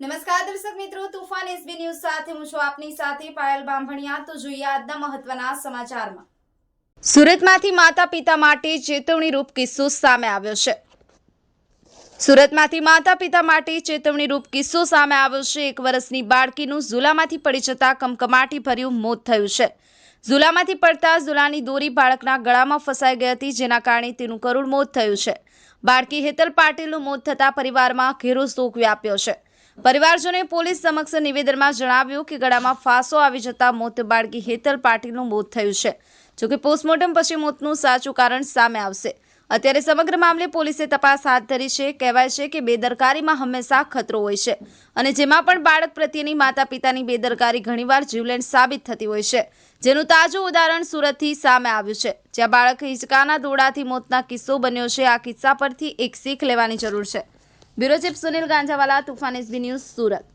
નમસ્કાર દર્શક મિત્રો, તુફાન એસબી ન્યૂઝ સાથે હું છું આપની સાથે પાયલ બાંભણિયા. તો જોઈએ આજના મહત્વના સમાચારમાં. સુરતમાંથી માતા પિતા માટે ચેતવણીરૂપ કિસ્સો સામે આવ્યો છે. સુરતમાંથી માતા પિતા માટે ચેતવણીરૂપ કિસ્સો સામે આવ્યો છે. એક વર્ષની બાળકીનું ઝૂલામાંથી પડી જતા કમકમાટી ભર્યું મોત થયું છે. ઝૂલામાંથી પડતા ઝૂલાની દોરી બાળકના ગળામાં ફસાઈ ગઈ હતી, જેના કારણે તેનું કરુણ મોત થયું છે. બાળકી હેતલ પાટીલનું મોત થતાં પરિવારમાં ઘેરો શોક વ્યાપ્યો છે. પરિવારજોને પોલીસ સમક્ષ નિવેદનમાં જણાવ્યું કે ગળામાં ફાંસો આવી જતા મોત બાળકી હેતલ પાટીલનું મોત થયું છે જોકે પોસ્ટમોર્ટમ પછી મોતનું સાચું કારણ સામે આવશે. અત્યારે સમગ્ર મામલે પોલીસે તપાસ હાથ ધરી છે. કહેવાય છે કે બેદરકારીમાં હંમેશા ખતરો હોય છે અને જેમાં પણ બાળક પ્રત્યેની માતા પિતાની બેદરકારી ઘણીવાર જીવલેણ સાબિત થતી હોય છે. જેનું તાજું ઉદાહરણ સુરતથી સામે આવ્યું છે, જ્યાં બાળક હિંચકાના દોડાથી મોતના કિસ્સો બન્યો છે. આ કિસ્સા પરથી એક શીખ લેવાની જરૂર છે. Bureau chief Sunil Ganjawala Tufan SB news Surat.